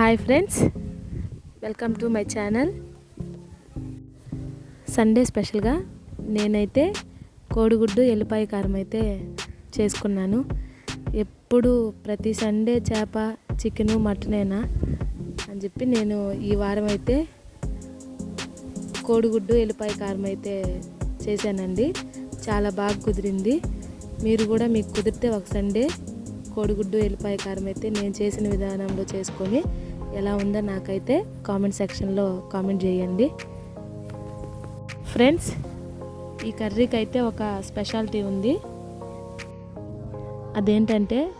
Hi friends welcome to my channel. Sunday స్పెషల్గా నేనైతే కోడిగుడ్డు ఎల్లిపాయ కారం అయితే చేసుకున్నాను. ఎప్పుడు ప్రతి సండే చేప చికెను మటనేనా అని చెప్పి నేను ఈ వారం అయితే కోడిగుడ్డు ఎల్లిపాయ కారం అయితే చేశానండి. చాలా బాగా కుదిరింది. మీరు కూడా మీకు కుదిరితే ఒక సండే కోడిగుడ్డు ఎల్లిపాయ కారం అయితే నేను చేసిన విధానంలో చేసుకొని ఎలా ఉందో నాకైతే కామెంట్ సెక్షన్లో కామెంట్ చేయండి. ఫ్రెండ్స్ ఈ కర్రీకి అయితే ఒక స్పెషాలిటీ ఉంది. అదేంటంటే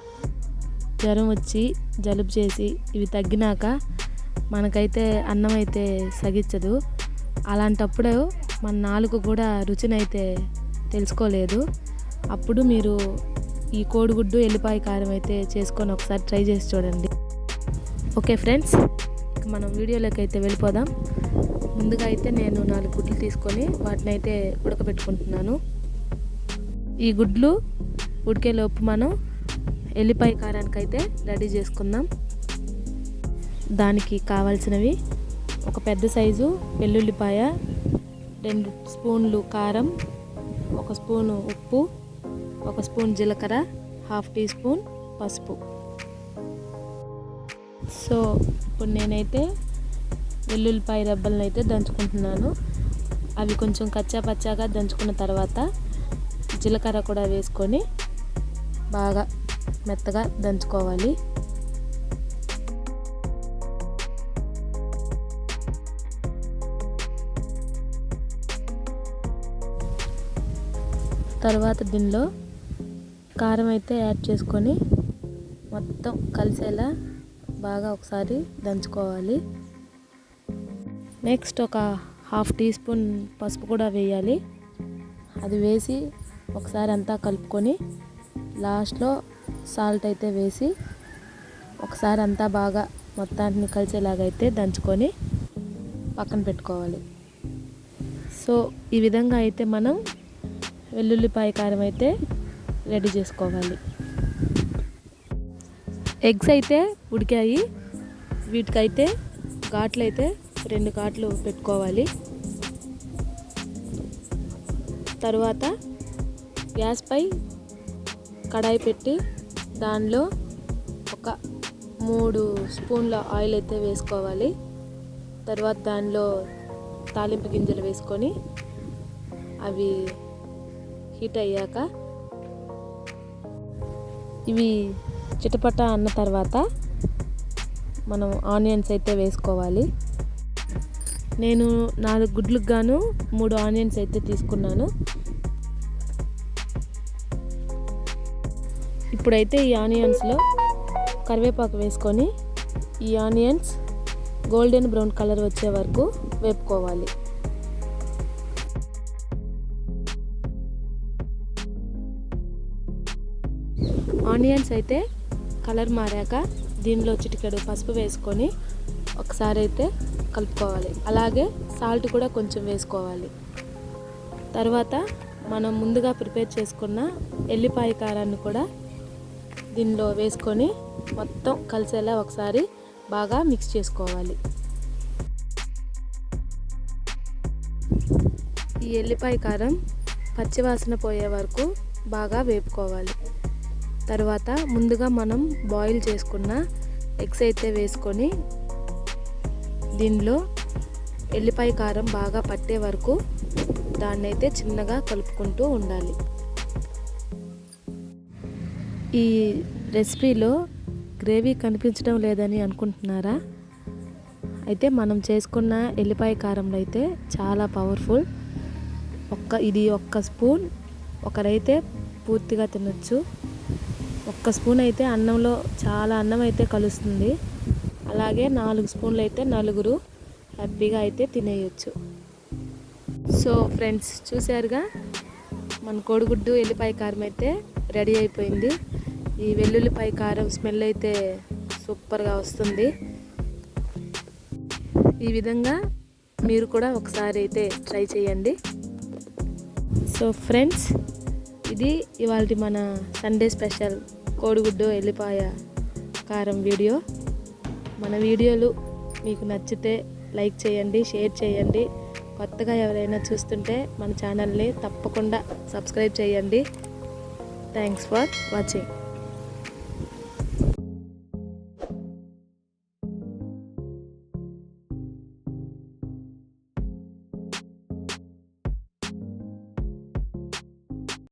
జ్వరం వచ్చి జలుబు చేసి ఇవి తగ్గినాక మనకైతే అన్నం అయితే సగించదు అలాంటప్పుడు మన నాలుగు కూడా రుచినైతే తెలుసుకోలేదు. అప్పుడు మీరు ఈ కోడిగుడ్డు ఎల్లిపాయ కారం అయితే చేసుకొని ఒకసారి ట్రై చేసి చూడండి. ఓకే ఫ్రెండ్స్ మనం వీడియోలోకి అయితే వెళ్ళిపోదాం. ముందుగా అయితే నేను నాలుగు గుడ్లు తీసుకొని వాటిని అయితే ఉడకబెట్టుకుంటున్నాను. ఈ గుడ్లు ఉడికేలోపు మనం ఎల్లిపాయ కారానికి అయితే రెడీ చేసుకుందాం. దానికి కావాల్సినవి ఒక పెద్ద సైజు వెల్లుల్లిపాయ రెండు స్పూన్లు కారం ఒక స్పూను ఉప్పు ఒక స్పూన్ జీలకర్ర హాఫ్ టీ స్పూన్ పసుపు. సో ఇప్పుడు నేనైతే వెల్లుల్లిపాయ రెబ్బలను అయితే దంచుకుంటున్నాను. అవి కొంచెం కచ్చా పచ్చాగా దంచుకున్న తర్వాత జీలకర్ర కూడా వేసుకొని బాగా మెత్తగా దంచుకోవాలి. తర్వాత దీనిలో కారం అయితే యాడ్ చేసుకొని మొత్తం కలిసేలా బాగా ఒకసారి దంచుకోవాలి. నెక్స్ట్ ఒక హాఫ్ టీ స్పూన్ పసుపు కూడా వేయాలి. అది వేసి ఒకసారి అంతా కలుపుకొని లాస్ట్లో సాల్ట్ అయితే వేసి ఒకసారి అంతా బాగా మొత్తాన్ని కలిసేలాగైతే దంచుకొని పక్కన పెట్టుకోవాలి. సో ఈ విధంగా అయితే మనం వెల్లుల్లిపాయ కారం అయితే రెడీ చేసుకోవాలి. ఎగ్స్ అయితే ఉడికాయి వీటికైతే ఘాట్లు అయితే రెండు ఘాట్లు పెట్టుకోవాలి. తర్వాత గ్యాస్పై కడాయి పెట్టి దానిలో ఒక మూడు స్పూన్ల ఆయిల్ అయితే వేసుకోవాలి. తర్వాత దానిలో తాలింపు గింజలు వేసుకొని అవి హీట్ అయ్యాక ఇవి చిటపట అన్న తర్వాత మనం ఆనియన్స్ అయితే వేసుకోవాలి. నేను నాలుగు గుడ్లకు గాను మూడు ఆనియన్స్ అయితే తీసుకున్నాను. ఇప్పుడైతే ఈ ఆనియన్స్లో కరివేపాకు వేసుకొని ఈ ఆనియన్స్ గోల్డెన్ బ్రౌన్ కలర్ వచ్చే వరకు వేపుకోవాలి. ఆనియన్స్ అయితే కలర్ మారాక దీనిలో చిటికెడు పసుపు వేసుకొని ఒకసారి అయితే కలుపుకోవాలి. అలాగే సాల్ట్ కూడా కొంచెం వేసుకోవాలి. తర్వాత మనం ముందుగా ప్రిపేర్ చేసుకున్న ఎల్లిపాయ కారాన్ని కూడా దీనిలో వేసుకొని మొత్తం కలిసేలా ఒకసారి బాగా మిక్స్ చేసుకోవాలి. ఈ ఎల్లిపాయ కారం పచ్చివాసన పోయే వరకు బాగా వేపుకోవాలి. తర్వాత ముందుగా మనం బాయిల్ చేసుకున్న ఎగ్స్ అయితే వేసుకొని దీనిలో ఎల్లిపాయ కారం బాగా పట్టే వరకు దాన్ని అయితే చిన్నగా కలుపుకుంటూ ఉండాలి. ఈ రెసిపీలో గ్రేవీ కనిపించడం లేదని అనుకుంటున్నారా? అయితే మనం చేసుకున్న ఎల్లిపాయ కారంలో అయితే చాలా పవర్ఫుల్ ఒక్క ఇది ఒక్క స్పూన్ ఒకరైతే పూర్తిగా తినొచ్చు. ఒక్క స్పూన్ అయితే అన్నంలో చాలా అన్నం అయితే కలుస్తుంది. అలాగే నాలుగు స్పూన్లు అయితే నలుగురు హ్యాపీగా అయితే తినేయచ్చు. సో ఫ్రెండ్స్ చూసారుగా మన కోడిగుడ్డు ఎల్లిపాయ కారం అయితే రెడీ అయిపోయింది. ఈ వెల్లుల్లిపాయ కారం స్మెల్ అయితే సూపర్గా వస్తుంది. ఈ విధంగా మీరు కూడా ఒకసారి అయితే ట్రై చేయండి. సో ఫ్రెండ్స్ ఇది ఇవాళ మన సండే స్పెషల్. కోడిగుడ్డు ఎల్లిపాయ కారం వీడియో. మన వీడియోలు మీకు నచ్చితే లైక్ చేయండి షేర్ చేయండి. కొత్తగా ఎవరైనా చూస్తుంటే మన ఛానల్ని తప్పకుండా సబ్స్క్రైబ్ చేయండి. Thanks for watching.